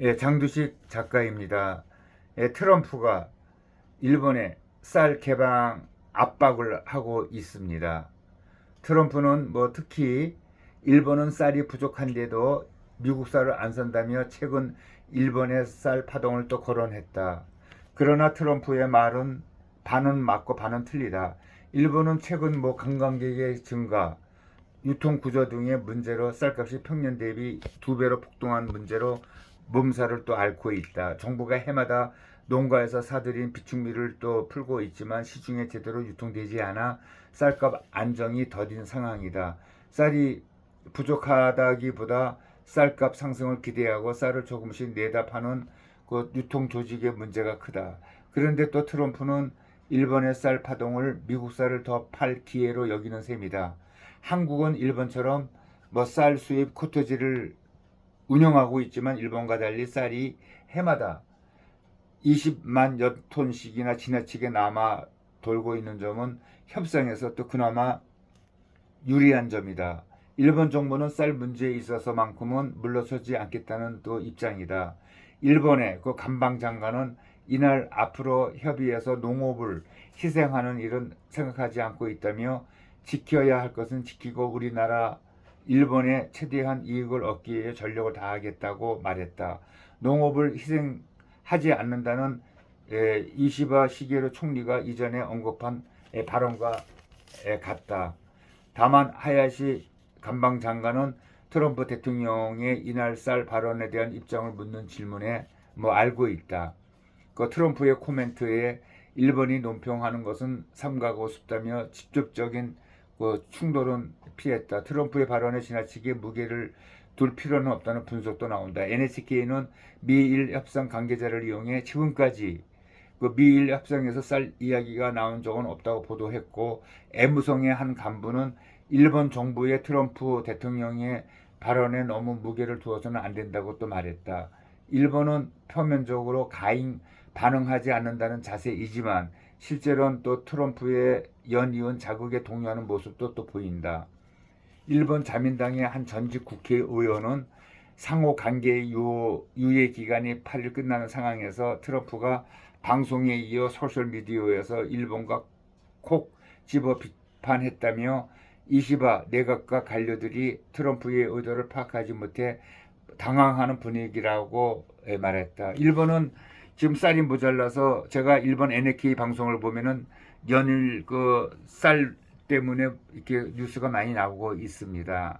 예, 장두식 작가입니다. 예, 트럼프가 일본에 쌀 개방 압박을 하고 있습니다. 트럼프는 뭐 특히 일본은 쌀이 부족한데도 미국 쌀을 안 산다며 최근 일본의 쌀 파동을 또 거론했다. 그러나 트럼프의 말은 반은 맞고 반은 틀리다. 일본은 최근 뭐 관광객의 증가, 유통 구조 등의 문제로 쌀값이 평년 대비 두 배로 폭등한 문제로 몸살을 또 앓고 있다. 정부가 해마다 농가에서 사들인 비축미를 또 풀고 있지만 시중에 제대로 유통되지 않아 쌀값 안정이 더딘 상황이다. 쌀이 부족하다기보다 쌀값 상승을 기대하고 쌀을 조금씩 내다 파는 그 유통 조직의 문제가 크다. 그런데 또 트럼프는 일본의 쌀 파동을 미국 쌀을 더 팔 기회로 여기는 셈이다. 한국은 일본처럼 뭐 쌀 수입 코토지를 운영하고 있지만 일본과 달리 쌀이 해마다 20만 여 톤씩이나 지나치게 남아 돌고 있는 점은 협상에서 또 그나마 유리한 점이다. 일본 정부는 쌀 문제에 있어서만큼은 물러서지 않겠다는 또 입장이다. 일본의 그 감방 장관은 이날 앞으로 협의해서 농업을 희생하는 일은 생각하지 않고 있다며 지켜야 할 것은 지키고 우리나라 일본의 최대한 이익을 얻기 위해 전력을 다하겠다고 말했다. 농업을 희생하지 않는다는 에, 이시바 시게로 총리가 이전에 언급한 에, 발언과 에, 같다. 다만 하야시 감방 장관은 트럼프 대통령의 이날 쌀 발언에 대한 입장을 묻는 질문에 뭐 알고 있다. 그 트럼프의 코멘트에 일본이 논평하는 것은 삼가고 싶다며 직접적인 그 충돌은 피했다. 트럼프의 발언에 지나치게 무게를 둘 필요는 없다는 분석도 나온다. NHK는 미일 협상 관계자를 이용해 지금까지 그 미일 협상에서 쌀 이야기가 나온 적은 없다고 보도했고 애무성의 한 간부는 일본 정부의 트럼프 대통령의 발언에 너무 무게를 두어서는 안 된다고 또 말했다. 일본은 표면적으로 가잉 반응하지 않는다는 자세이지만 실제로는 또 트럼프의 연이은 자극에 동요하는 모습도 또 보인다. 일본 자민당의 한 전직 국회의원은 상호 관계 유, 유예 기간이 8일 끝나는 상황에서 트럼프가 방송에 이어 소셜 미디어에서 일본과 콕 집어 비판했다며 이시바 내각과 관료들이 트럼프의 의도를 파악하지 못해 당황하는 분위기라고 말했다. 일본은 지금 쌀이 모자라서 제가 일본 NHK 방송을 보면은 연일 그 쌀 때문에 이렇게 뉴스가 많이 나오고 있습니다.